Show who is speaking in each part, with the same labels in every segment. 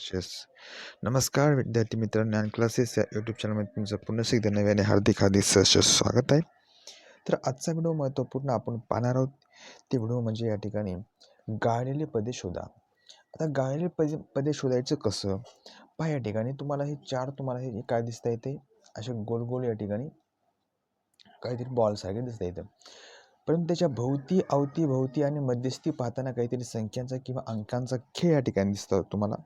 Speaker 1: Yes नमस्कार विद्यार्थी मित्र ज्ञान क्लासेस या यूट्यूब चॅनलमध्ये तुमचं पुन्हा एकदा नव्याने हार्दिक हार्दिक सहर्ष स्वागत आहे. तर आजचा व्हिडिओ महत्त्वपूर्ण आपण पाहणार आहोत. ते व्हिडिओ म्हणजे या ठिकाणी गाळलेले पदे शोधा. आता गाळलेले पदे पदे शोधायचं कसं? पहा या ठिकाणी तुम्हाला हे चार तुम्हाला हे काय दिसता येते? असे गोल गोल या ठिकाणी काहीतरी बॉलसारखे दिसता येतं. परंतु त्याच्या भोवती अवतीभोवती आणि मध्यस्थी पाहताना काहीतरी संख्यांचा किंवा अंकांचा खेळ या ठिकाणी दिसतो तुम्हाला.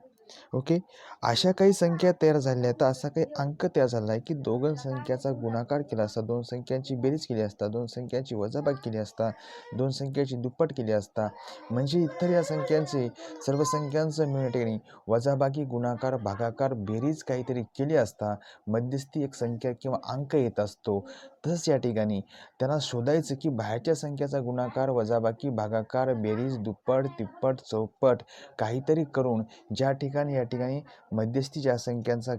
Speaker 1: ओके? अशा काही संख्या तयार झाल्या तर असा काही अंक तयार झाला आहे की दोघं संख्याचा गुणाकार केला असता दोन संख्यांची बेरीज केली असता दोन संख्यांची वजाबाग केली असता दोन संख्याची दुप्पट केली असता. म्हणजे इतर या संख्यांचे सर्व संख्यांचं मिळून वजाबागी गुणाकार भागाकार बेरीज काहीतरी केली असता मध्यस्थी एक संख्या किंवा अंक येत असतो. तसंच या ठिकाणी. त्यांना शोधायचं की बाहेरच्या संख्याचा गुणाकार वजाबाकी भागाकार बेरीज दुप्पट तिप्पट चौपट काहीतरी करून ज्या ठिकाणी या ठिकाणी मध्यस्थी ज्या संख्यांचा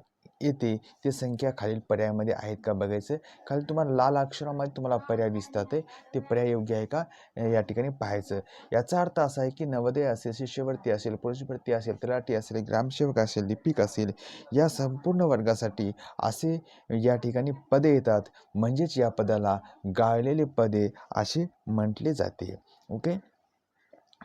Speaker 1: येते ते संख्या खालील पर्यायामध्ये आहेत का बघायचं? खाली तुम्हाला लाल अक्षरामध्ये तुम्हाला पर्याय दिसतात ते पर्याय योग्य आहे का? या ठिकाणी पाहायचं. याचा अर्थ असा आहे की नवोदय असेल शिष्यवृत्ती असेल पुरुषवृत्ती असेल तलाठी असेल ग्रामसेवक असेल लिपिक असेल या संपूर्ण वर्गासाठी असे या ठिकाणी पदे येतात. म्हणजेच या पदाला गाळलेले पदे असे म्हटले जाते. ओके?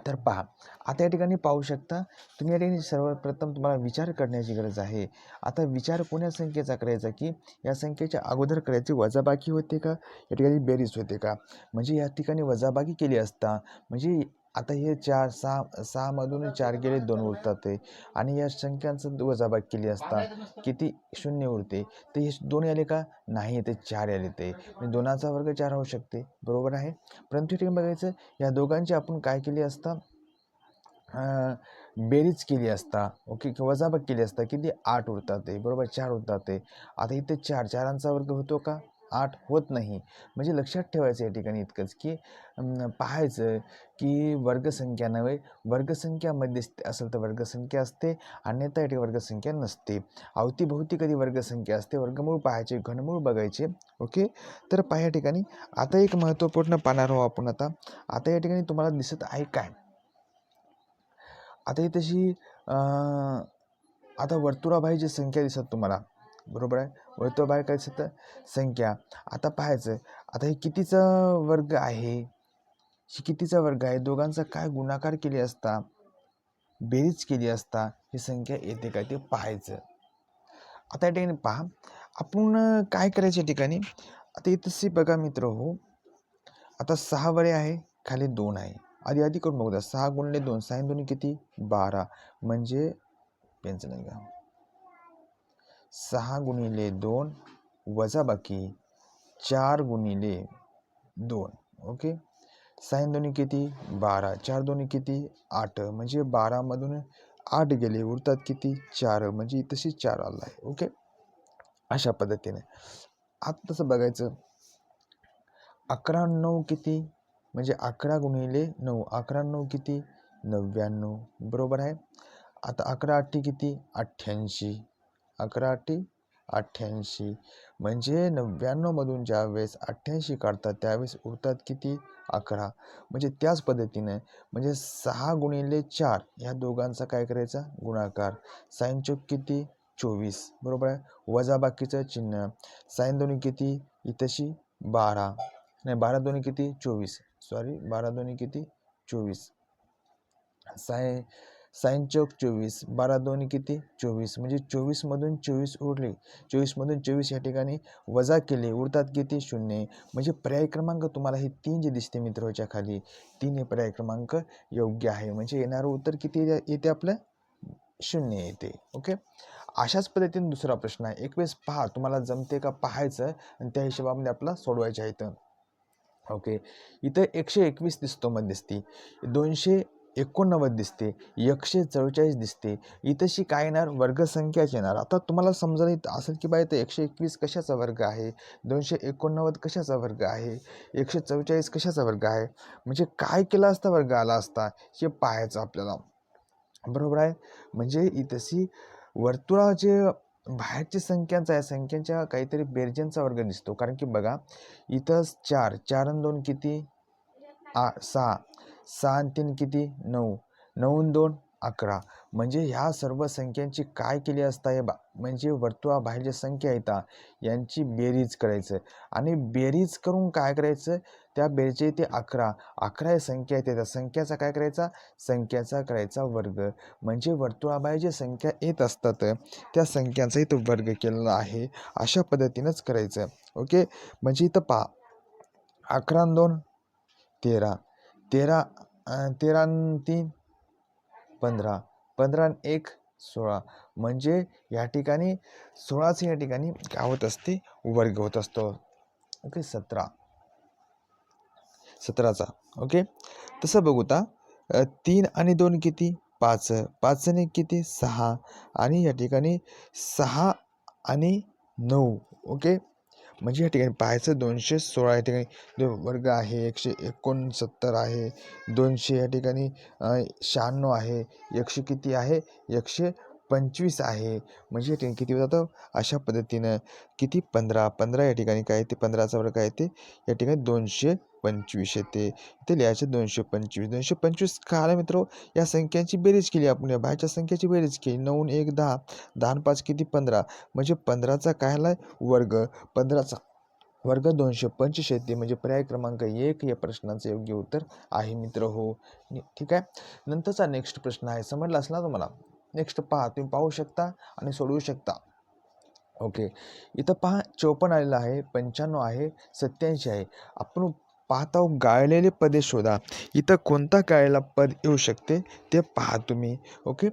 Speaker 1: तर पहा आता या ठिकाणी पाहू शकता तुम्ही या ठिकाणी सर्वप्रथम तुम्हाला विचार करण्याची गरज आहे. आता विचार कोण्या संख्येचा करायचा की या संख्येच्या अगोदर करायची वजाबाकी होते का? या ठिकाणी बेरीज होते का? म्हणजे या ठिकाणी वजाबाकी केली असता म्हणजे आता हे चार सहा सहामधून चार गेले दोन उरतात आहे आणि या संख्यांचं वजाबाग केली असता किती शून्य उरते? तर हे दोन आले का? नाही ते चार आले ते. म्हणजे दोनाचा वर्ग चार होऊ शकते. बरोबर आहे? परंतु ठिकाणी बघायचं या दोघांची आपण काय केली असता? बेरीज केली असता ओके किंवा केली असता किती आठ उरतात ते? बरोबर चार उरतात ते. आता इथे चार चारांचा वर्ग होतो का? आठ होत नाही. म्हणजे लक्षात ठेवायचं या ठिकाणी इतकंच की पाहायचं की वर्गसंख्या नव्हे वर्गसंख्यामध्ये असेल तर वर्गसंख्या असते अन्यथा या वर्गसंख्या नसते. अवतीभोवती कधी वर्गसंख्या असते? वर्गमूळ पाहायचे घनमूळ बघायचे. ओके? तर पहा या ठिकाणी. आता एक महत्त्वपूर्ण पाहणार आहोत आपण आता. आता या ठिकाणी तुम्हाला दिसत आहे काय? आता ही तशी आता वर्तुळाबाहेर जी संख्या दिसत तुम्हाला. बरोबर आहे? वर्तुळाबाहेर करायचं तर संख्या. आता पाहायचं आता हे कितीचा वर्ग आहे? ही कितीचा वर्ग आहे? दोघांचा काय गुणाकार केली असता? बेरीज केली असता ही संख्या येते काय ते पाहायचं. आता या ठिकाणी पहा. आपण काय करायचं या ठिकाणी? आता इथंशी बघा मित्र हो. आता सहा वरे आहे खाली दोन आहे. आधी आधी करून बघू द्या. सहा गुणले दोन सहा दोन्ही किती? बारा. म्हणजे पेन्सिल घ्या सहा गुणिले दोन वजाबाकी चार गुणिले दोन. ओके? साईन दोन्ही किती? बारा. चार दोन्ही किती? आठ. म्हणजे बारामधून आठ गेले. उरतात किती? चार. म्हणजे तशी चार आला आहे ओके? अशा पद्धतीने. आता तसं बघायचं. अकरा नऊ किती? म्हणजे अकरा गुणिले नऊ. अकरा नऊ किती? नव्याण्णव. बरोबर आहे? आता अकरा अठ्ठी किती? अठ्ठ्याऐंशी. अकरा अठ्ठी अठ्ठ्याऐंशी. म्हणजे नव्याण्णवमधून ज्यावेळेस अठ्ठ्याऐंशी काढतात त्यावेळेस उरतात किती? अकरा. म्हणजे त्याच पद्धतीने म्हणजे सहा गुणिले चार ह्या दोघांचा काय करायचा? गुणाकार. साईन चौक किती? चोवीस. बरोबर आहे? वजाबाकीचं चिन्ह. साईन दोन्ही किती? इथंशी बारा. नाही बारा दोन्ही किती? चोवीस. सॉरी बारा दोन्ही किती? चोवीस. साय साईन चौक चोवीस. बारा दोन किती? चोवीस. म्हणजे चोवीसमधून चोवीस उरले. चोवीसमधून चोवीस या ठिकाणी वजा केले. उरतात किती? शून्य. म्हणजे पर्याय क्रमांक तुम्हाला हे तीन जे दिसते मित्राच्या खाली तीन हे पर्याय क्रमांक योग्य आहे. म्हणजे येणारं उत्तर किती येते आपलं? शून्य येते. ओके? अशाच पद्धतीने दुसरा प्रश्न आहे. एक वेळेस पहा तुम्हाला जमते का पाहायचं आणि त्या हिशोबामध्ये आपला सोडवायचं आहे इथं. ओके? इथं एकशे एकवीस दिसतो मध्यस्थी. दोनशे एकोणनव्वद दिसते एकशे चव्वेचाळीस दिसते. इथंशी काय येणार? वर्गसंख्याच येणार. आता तुम्हाला समजा येत असेल की बाय ते एकशे एकवीस कशाचा वर्ग आहे? दोनशे एकोणनव्वद कशाचा वर्ग आहे? एकशे चव्वेचाळीस कशाचा वर्ग आहे? म्हणजे काय केला असता वर्ग आला असता? हे पाहायचं आपल्याला. बरोबर आहे? म्हणजे इथंशी वर्तुळाचे बाहेरच्या संख्यांचा या संख्यांच्या काहीतरी बेरजेंचा वर्ग दिसतो. कारण की बघा इथं चार चार दोन किती? आ सहा. सहा तीन किती? नऊ. नऊ दोन अकरा. म्हणजे ह्या सर्व संख्यांची काय केली असता हे बा म्हणजे वर्तुळाबाहेरच्या संख्या येतात यांची बेरीज करायचं. आणि बेरीज करून काय करायचं? त्या बेरजे ते अकरा. अकरा या संख्या येते त्या संख्याचा काय करायचा? संख्याचा करायचा वर्ग. म्हणजे वर्तुळाबाहेर जे संख्या येत असतात त्या संख्यांचाही तो वर्ग केलेला आहे. अशा पद्धतीनंच करायचं. ओके? म्हणजे इथं पहा. अकरा दोन तेरा. तेरा तेरा आणि तीन पंधरा पंधरा आणि एक सोळा. म्हणजे या ठिकाणी सोळाच या ठिकाणी काय होत असते? वर्ग होत असतो. ओके सतरा. सतराचा. ओके? तसं बघूता तीन आणि दोन किती? पाच. पाचने किती? सहा. आणि या ठिकाणी सहा आणि नऊ. ओके? म्हणजे या ठिकाणी पाहायचं दोनशे सोळा या ठिकाणी जो वर्ग आहे एकशे एकोणसत्तर आहे दोनशे या ठिकाणी शहाण्णव आहे एकशे किती आहे एकशे पंचवीस आहे. म्हणजे या ठिकाणी किती जातं? अशा पद्धतीनं किती? पंधरा. पंधरा या ठिकाणी काय येते पंधराचा वर्ग काय येते या ठिकाणी दोनशे पंचवीस येते इथे लिहायचे दोनशे पंचवीस. दोनशे पंचवीस काय आलं मित्र या संख्यांची बेरीज केली आपण. या बाहेरच्या संख्येची बेरीज केली. नऊ एक दहा. दहा पाच किती? पंधरा. म्हणजे पंधराचा काय आला वर्ग? पंधराचा वर्ग दोनशे पंचवीस येते म्हणजे पर्याय क्रमांक एक या प्रश्नाचं योग्य उत्तर आहे मित्र. हो. ठीक आहे? नंतरचा नेक्स्ट प्रश्न आहे. समजला असला तुम्हाला? नेक्स्ट पहा तुम्ही पाहू शकता आणि सोडवू शकता. ओके. इथं पहा चौपन्न आलेलं आहे पंच्याण्णव आहे सत्याऐंशी आहे. आपण पाहता गाळलेले पदे शोधा. इथं कोणता गाळलेला पद येऊ शकते ते पहा तुम्ही. ओके?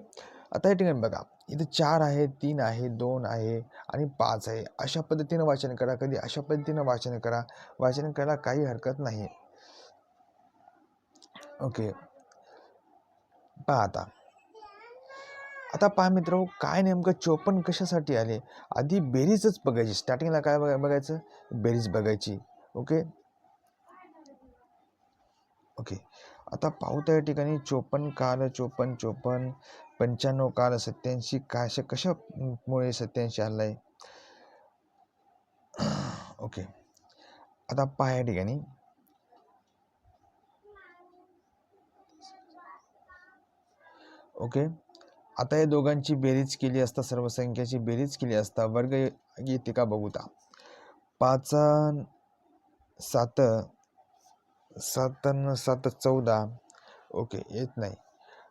Speaker 1: आता या ठिकाणी बघा. इथं चार आहे तीन आहे दोन आहे आणि पाच आहे. अशा पद्धतीनं वाचन करा कधी अशा पद्धतीनं वाचन करा. वाचन करायला काही हरकत नाही. ओके. पहा आता. आता पहा मित्र काय नेमकं चोपन कशासाठी आले? आधी बेरीजच बघायची. स्टार्टिंगला काय बघा बघायचं? बेरीज बघायची. ओके? ओके. आता पाहू या ठिकाणी चोपन्न काल चोपन्न चोपन्न पंच्याण्णव काल सत्याऐंशी काश कशामुळे सत्याऐंशी आला आहे ओके. आता पहा या ठिकाणी. ओके? आता या दोघांची बेरीज केली असता सर्व संख्याची बेरीज केली असता वर्ग येते का बघूता पाच सात सात सात चौदा ओके येत नाही.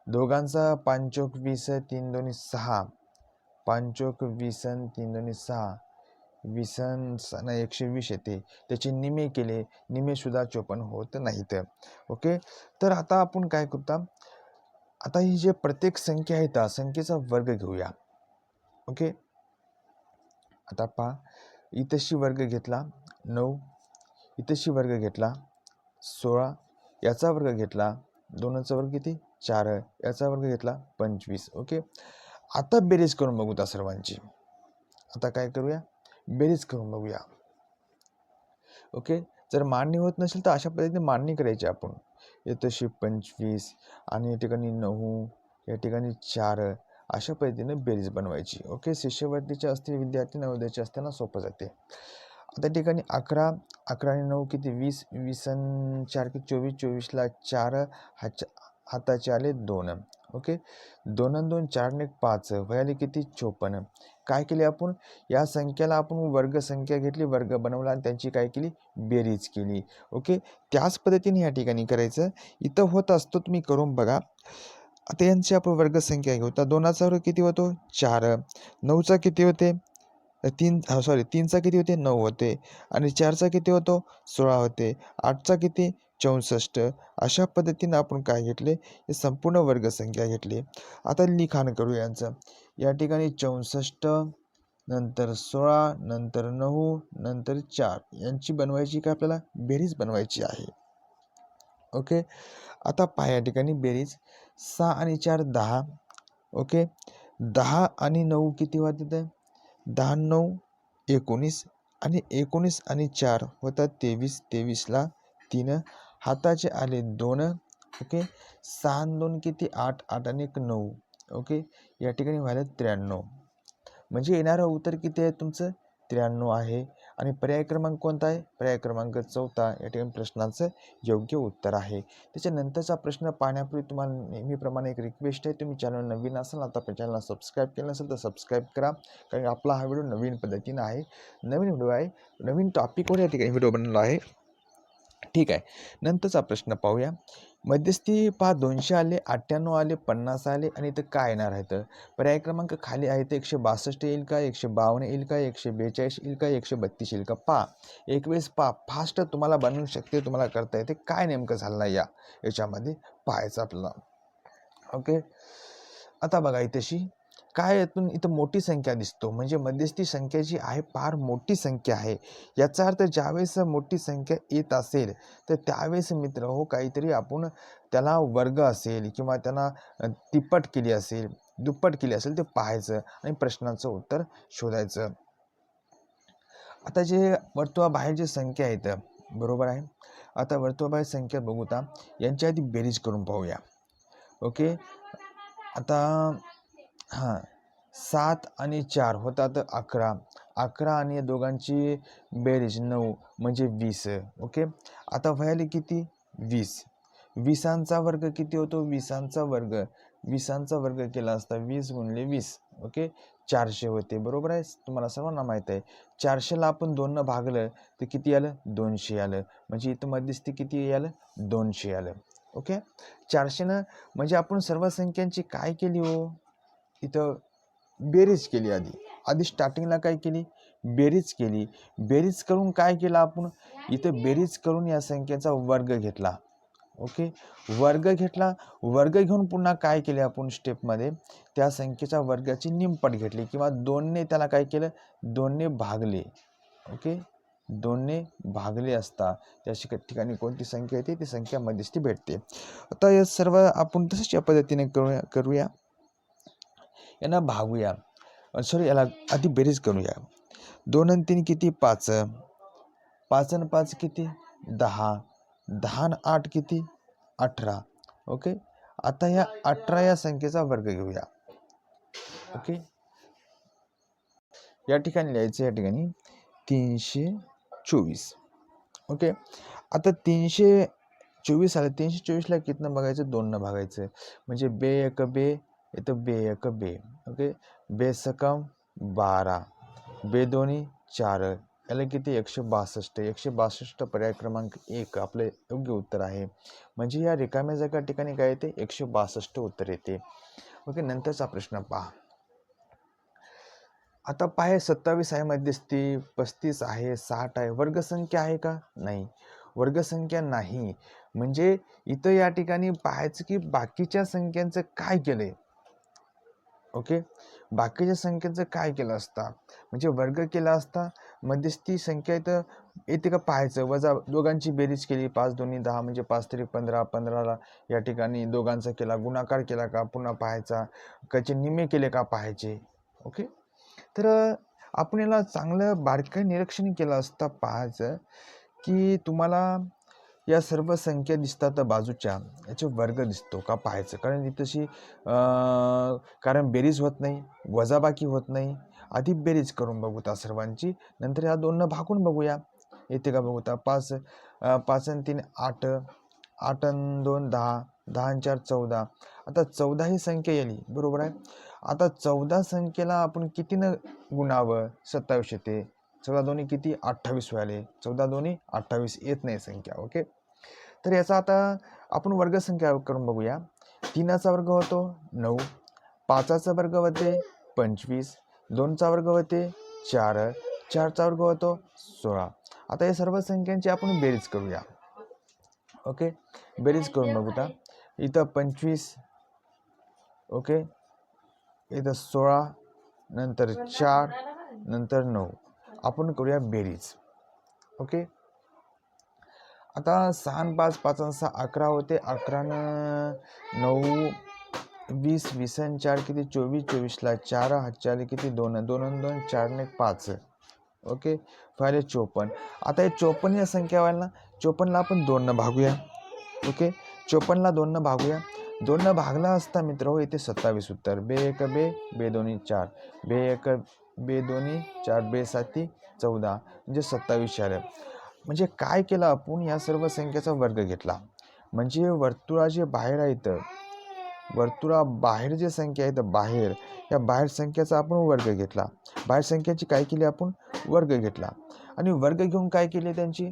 Speaker 1: दोघांचा पांचोक वीस तीन दोन्ही सहा. पांचोक वीस तीन दोन्ही सहा. वीस नाही एकशे वीस येते. त्याचे निमे केले. निमे सुद्धा चोपन्न होत नाहीत. ओके? तर आता आपण काय करता? आता ही जे प्रत्येक संख्या आहे त्या संख्येचा वर्ग घेऊया. ओके आता पहा. इथशी वर्ग घेतला नऊ. इथशी वर्ग घेतला सोळा. याचा वर्ग घेतला दोनचा वर्ग किती? चार. याचा वर्ग घेतला पंचवीस. ओके आता बेरीज करून बघू त्या सर्वांची. आता काय करूया? बेरीज करून बघूया. ओके जर मांडणी होत नसेल तर अशा पद्धतीने मांडणी करायची आपण. येतशी पंचवीस आणि या ठिकाणी नऊ या ठिकाणी चार अशा पद्धतीने बेरीज बनवायची. ओके? शिष्यवृत्तीचे असते विद्यार्थी नवोदयाचे असताना सोपं जाते. आता ठिकाणी अकरा अकरा आणि नऊ किती? वीस वीस अन् चार किती? चोवीस चोवीसला चार हाच्या हाताचे आले दोन. ओके? दोन दोन चार एक पाच. वयाले किती? चोपन्न. काय केले आपण? या संख्याला आपण वर्ग संख्या घेतली वर्ग बनवला आणि त्यांची काय केली? बेरीज केली. ओके? त्याच पद्धतीने या ठिकाणी करायचं. इथं होत असतो तुम्ही करून बघा. आता यांची आपण वर्गसंख्या घेऊ. तर दोनाचा वर्ग किती होतो? चार. नऊचा किती होते? तीन सॉरी तीनचा किती होते? नऊ होते. आणि चारचा किती होतो? सोळा होते. आठचा किती? चौसष्ट अशा पद्धतीनं आपण काय घेतले? हे संपूर्ण वर्गसंख्या घेतली. आता लिखाण करू यांचं. या ठिकाणी चौसष्ट नंतर सोळा नंतर नऊ नंतर चार. यांची बनवायची काय आपल्याला? बेरीज बनवायची आहे. ओके? आता पहा या ठिकाणी बेरीज. सहा आणि चार दहा. ओके? दहा आणि नऊ किती होतात दहा नऊ एकोणीस. आणि एकोणीस आणि चार होतात तेवीस. तेवीसला तीन. हाताचे आले दोन ओके? सहा दोन किती? आठ आठ आणि एक नऊ ओके? या ठिकाणी व्हायला त्र्याण्णव. म्हणजे येणारं उत्तर किती आहे तुमचं? त्र्याण्णव आहे. आणि पर्याय क्रमांक कोणता आहे? पर्याय क्रमांक चौथा. या ठिकाणी प्रश्नाचं योग्य उत्तर आहे. त्याच्यानंतरचा प्रश्न पाहण्यापूर्वी तुम्हाला नेहमीप्रमाणे एक रिक्वेस्ट आहे. तुम्ही चॅनल नवीन असाल आता आपल्या चॅनलला सबस्क्राईब केलं नसेल तर सबस्क्राईब करा. कारण आपला हा व्हिडिओ नवीन पद्धतीनं आहे. नवीन व्हिडिओ आहे. नवीन टॉपिकवर या ठिकाणी व्हिडिओ बनवला आहे. ठीक आहे. नंतरचा प्रश्न पाहूया. मध्यस्थी पहा दोनशे आले अठ्ठ्याण्णव आले पन्नास आले आणि इथं काय येणार आहेत पर्याय क्रमांक खाली आहे तर एकशे बासष्ट येईल का एकशे बावन्न येईल का एकशे बेचाळीस येईल का एकशे बत्तीस येईल का? पहा. एक वेळेस पहा फास्ट तुम्हाला बनवू शकते तुम्हाला करता येते. काय नेमकं झालं नाही या याच्यामध्ये पाहायचं आपल्याला. ओके. आता बघा इथेशी. काय यातून इथं मोठी संख्या दिसतो? म्हणजे मध्यस्थी संख्या जी आहे फार मोठी संख्या आहे. याचा अर्थ ज्यावेळेस मोठी संख्या येत असेल तर त्यावेळेस मित्र हो काहीतरी आपण त्याला वर्ग असेल किंवा त्यांना तिप्पट केली असेल दुप्पट केली असेल ते पाहायचं आणि प्रश्नाचं उत्तर शोधायचं. आता जे वर्तुळाबाहेर जे संख्या आहेत बरोबर आहे? आता वर्तुळाबाहेर संख्या बघूता यांच्या आधी बेरीज करून पाहूया. ओके? आता हां. सात आणि चार होतात अकरा. अकरा आणि या दोघांची बेरीज नऊ म्हणजे वीस ओके? आता व्हायला किती? वीस. विसांचा वर्ग किती होतो? विसांचा वर्ग. विसांचा वर्ग केला असता वीस गुणले वीस ओके? चारशे होते बरोबर आहे? तुम्हाला सर्वांना माहीत आहे. चारशेला आपण दोननं भागलं तर किती आलं? दोनशे आलं. म्हणजे इथं मध्यस्थी किती आलं दोनशे आलं ओके? चारशेनं म्हणजे आपण सर्व संख्यांची काय केली हो? इथं बेरीज केली आधी. आधी स्टार्टिंगला काय केली? बेरीज केली. बेरीज करून काय केलं आपण? इथं बेरीज करून या संख्येचा वर्ग घेतला. ओके? वर्ग घेतला. वर्ग घेऊन पुन्हा काय केले आपण स्टेपमध्ये त्या संख्येच्या वर्गाची निमपट घेतली. किंवा दोनने त्याला काय केलं? दोनने भागले. ओके? दोनने भागले असता. त्या ठिकाणी कोणती संख्या येते? ती संख्या मध्यस्थी भेटते. आता या सर्व आपण तसंच या पद्धतीने करूया करूया. यांना भागूया. सॉरी याला आधी बेरीज करूया. दोन आणि तीन किती? पाच. पाच आणि पाच किती? दहा. दहा आणि आठ किती? अठरा. ओके आता या अठरा या संख्येचा वर्ग घेऊया. ओके या ठिकाणी लिहायचं या ठिकाणी. तीनशे चोवीस. ओके आता तीनशे चोवीस आलं. तीनशे चोवीसला कितनं बघायचं? दोननं भागायचं म्हणजे बे एक बे इथं बे एक बे ओके? बेसकम बारा बे दोन्ही चार याला किती एकशे बासष्ट एकशे बासष्ट पर्याय क्रमांक एक आपलं योग्य उत्तर आहे. म्हणजे या रिकाम्या जागा ठिकाणी काय येते? एकशे बासष्ट उत्तर येते. ओके नंतरचा प्रश्न पहा. आता पाहे सत्तावीस आहे मध्यस्थी पस्तीस आहे साठ आहे. वर्गसंख्या आहे का? नाही. वर्गसंख्या नाही. म्हणजे इथं या ठिकाणी पाहायचं की बाकीच्या संख्यांचं काय केलंय? ओके? बाकीच्या संख्येचं काय केलं असता? म्हणजे वर्ग केला असता मध्यस्थी संख्या इथं येते का पाहायचं? वजा दोघांची बेरीज केली पाच दोन्ही दहा म्हणजे पाच तरी पंधरा पंधराला या ठिकाणी दोघांचा केला. गुणाकार केला का? पुन्हा पाहायचा. कचे निम्मे केले का? पाहायचे. ओके? तर आपण याला चांगलं बारकाई निरीक्षण केलं असता पाहायचं की तुम्हाला या सर्व संख्या दिसतात बाजूच्या. याचे वर्ग दिसतो का पाहायचं. कारण तशी कारण बेरीज होत नाही वजाबाकी होत नाही. आधी बेरीज करून बघू त्या सर्वांची. नंतर या दोननं भागून बघूया. येते का बघू त्या? पाच पाच आणि तीन आठ. आठ आणि दोन दहा. दहा आणि चार चौदा. आता चौदा ही संख्या येईल बरोबर आहे? आता चौदा संख्येला आपण कितीनं गुणावं? सत्तावीस येते. चौदा दोन्ही किती? अठ्ठावीस व्हायले. चौदा दोन्ही अठ्ठावीस येत नाही संख्या. ओके? तर याचा आता आपण वर्गसंख्या करून बघूया. तीनाचा वर्ग होतो नऊ पाचाचा वर्ग होते पंचवीस दोनचा वर्ग होते चार चारचा वर्ग होतो सोळा. आता या सर्व संख्यांची आपण बेरीज करूया. ओके? बेरीज करून बघूया इथं पंचवीस ओके? इथं सोळा नंतर चार नंतर नऊ. आपण करूया बेरीज. ओके? आता सहा पाच पाच सहा अकरा होते. अकरानं नऊ वीस वीस आणि चार किती? चोवीस चोवीसला चार हजार किती? दोन दोन दोन चार एक पाच. ओके? फायले चोपन्न. आता हे चोपन्न या संख्या व्हायला ना चोपन्नला आपण दोननं भागूया. ओके? चोपन्नला दोननं भागूया. दोननं भागला असता मित्र हो इथे सत्तावीस उत्तर. बे एक बे बे दोन्ही चार. बे एक बे दोन्ही चार बे साती चौदा. म्हणजे सत्तावीस चार. आहे म्हणजे काय केलं आपण या सर्व संख्येचा वर्ग घेतला? म्हणजे वर्तुळा जे बाहेर आहेत वर्तुळा बाहेर जे संख्या आहेत बाहेर या बाहेर संख्येचा आपण वर्ग घेतला. बाहेर संख्येची काय केली आपण? वर्ग घेतला. आणि वर्ग घेऊन काय केले त्यांची?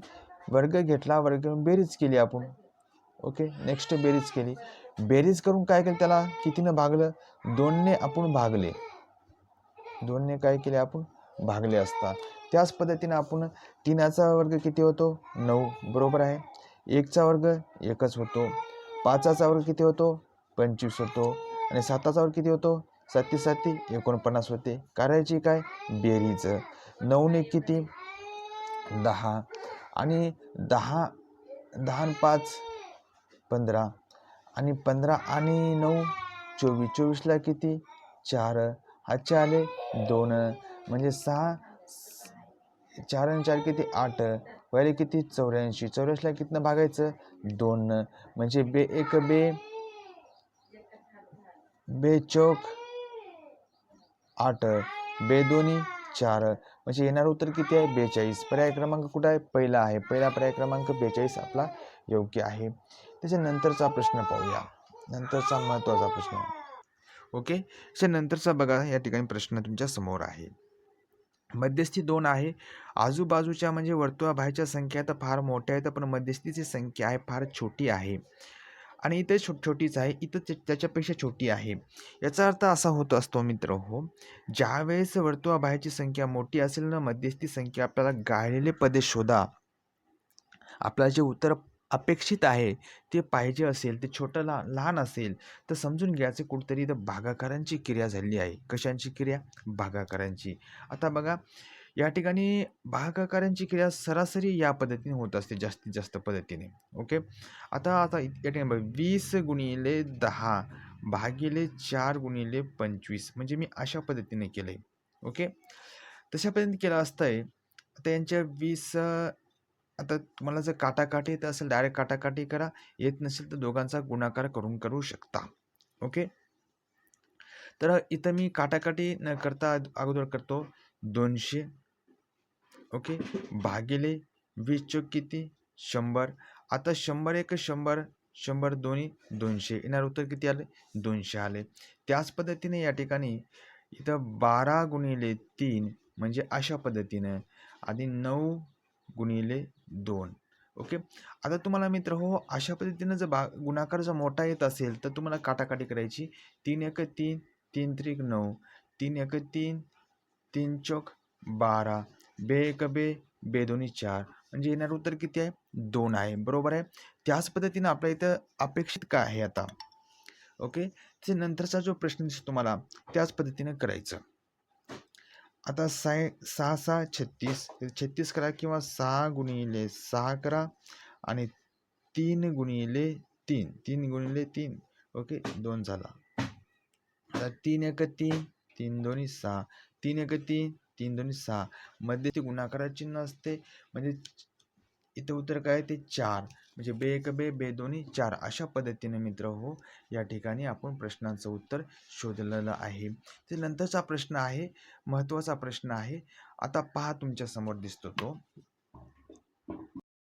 Speaker 1: वर्ग घेतला वर्ग घेऊन बेरीज केली आपण. ओके? नेक्स्ट बेरीज केली. बेरीज करून काय केलं त्याला? कितीनं भागलं? दोनने आपण भागले. दोनने काय केले आपण? भागले असता. त्याच पद्धतीने आपण तिनाचा वर्ग किती होतो? नऊ. बरोबर आहे. एकचा वर्ग एकच होतो. पाचाचा वर्ग किती होतो? पंचवीस होतो. आणि साताचा वर्ग किती होतो? साती साती एकोणपन्नास होते. करायची काय? बेरीज. नऊने किती? दहा. आणि दहा दहा आणि पाच पंधरा. आणि पंधरा आणि नऊ चोवीस. चोवीसला किती? चार. हातचे आले दोन. म्हणजे सहा चार आणि चार किती? आठ. पहिले किती? चौऱ्याऐंशी. चौऱ्याऐंशीला कितनं भागायचं? दोन. म्हणजे बे एक बे बे चौक आठ. बे दोन्ही चार. म्हणजे येणारं उत्तर किती आहे? बेचाळीस. पर्याय क्रमांक कुठं आहे? पहिला आहे. पहिला पर्याय क्रमांक बेचाळीस आपला योग्य आहे. त्याच्यानंतरचा प्रश्न पाहूया. नंतरचा महत्त्वाचा प्रश्न. ओके? त्याच्यानंतरचा बघा या ठिकाणी प्रश्न तुमच्यासमोर आहे. मध्यस्थी दोन आहे. आजूबाजूच्या म्हणजे वर्तुळाबाहेरच्या संख्या तर फार मोठ्या आहेत पण मध्यस्थीची संख्या आहे फार छोटी आहे. आणि इथे छो छोटीच आहे. इथं त्याच्यापेक्षा छोटी आहे. याचा अर्थ असा होत असतो मित्र हो ज्यावेळेस वर्तुळाबाहेरची संख्या मोठी असेल ना मध्यस्थी संख्या आपल्याला गाळलेले पदे शोधा. आपल्याला जे उत्तर अपेक्षित आहे ते पाहिजे असेल ते छोटं लहान लहान असेल तर समजून घ्यायचं कुठंतरी तर भागाकारांची क्रिया झाली आहे. कशांची क्रिया? भागाकारांची. आता बघा या ठिकाणी भागाकारांची क्रिया सरासरी या पद्धतीने होत असते जास्तीत जास्त पद्धतीने. ओके? आता आता या ठिकाणी बघा वीस गुणिले दहा भागिले चार गुणिले पंचवीस म्हणजे मी अशा पद्धतीने केलं आहे ओके? तशा पद्धतीने केलं असतं आता यांच्या वीस आता तुम्हाला जर काटाकाटी येत असेल डायरेक्ट काटाकाटी करा. येत नसेल तर दोघांचा गुणाकार करून करू शकता. ओके? तर इथं मी काटाकाटी न करता अगोदर करतो. दोनशे. ओके? भागिले वीस चौक किती? शंभर. आता शंभर एक शंभर शंभर दोन्ही दोनशे. येणार उत्तर किती आले? दोनशे आले. त्याच पद्धतीने या ठिकाणी इथं बारा गुणिले तीन म्हणजे अशा पद्धतीनं. आधी नऊ गुणिले दोन. ओके आता तुम्हाला मित्र हो अशा पद्धतीनं जर बा गुणाकार जर मोठा येत असेल तर तुम्हाला काटाकाटी करायची. तीन एक तीन तीन त्रिक नऊ. तीन एक तीन तीन चौक बारा. बे एक बे बे दोन्ही चार. म्हणजे येणारं उत्तर किती आहे? दोन आहे. बरोबर आहे? त्याच पद्धतीनं आपल्या इथं अपेक्षित काय आहे आता? ओके ते नंतरचा जो प्रश्न दिसतो तुम्हाला त्याच पद्धतीनं करायचं. आता साय सहा सहा छत्तीस. छत्तीस करा किंवा सहा गुणिले सहा करा आणि तीन गुणिले तीन. तीन गुणिले तीन. ओके दोन झाला. आता तीन एक तीन तीन दोन्ही सहा. तीन एक तीन तीन दोन्ही सहा. मध्ये ते गुणाकाराचे चिन्ह असते. म्हणजे इथं उत्तर काय आहे? ते चार. म्हणजे बे एक बे बे दोन्ही चार अशा पद्धतीने मित्र हो या ठिकाणी आपण प्रश्नांचं उत्तर शोधलेलं आहे. ते नंतरचा प्रश्न आहे महत्त्वाचा प्रश्न आहे. आता पहा तुमच्यासमोर दिसतो तो.